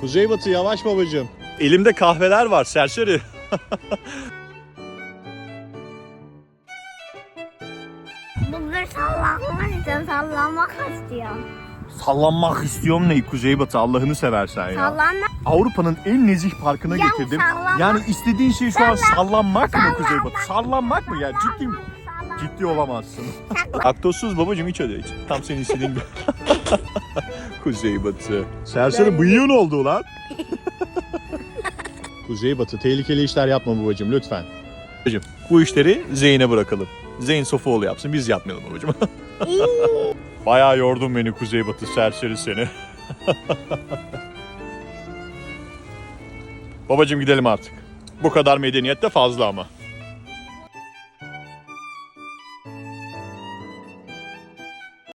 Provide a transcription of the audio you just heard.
Kuzeybatı yavaş babacığım. Elimde kahveler var serseri. Bugün sallanmak istiyorum, sallanmak istiyorum. Sallanmak istiyorum ne Kuzeybatı Allah'ını seversen ya. Sallanmak, Avrupa'nın en nezih parkına Ya getirdim. sallanmak- Yani istediğin şey şu an sallanmak mı Kuzeybatı? Sallanmak mı ya? Ciddi mi? Ciddi olamazsın. Laktozsuz babacığım hiç öyle hiç. Tam senin istediğin gibi. Kuzeybatı. Serseri bıyığın oldu lan. Kuzeybatı tehlikeli işler yapma babacığım lütfen. Babacığım bu işleri Zeyn'e bırakalım. Zeyn Sofuoğlu yapsın biz yapmayalım babacığım. Bayağı yordun beni Kuzeybatı serseri seni. babacığım gidelim artık. Bu kadar medeniyet de fazla ama.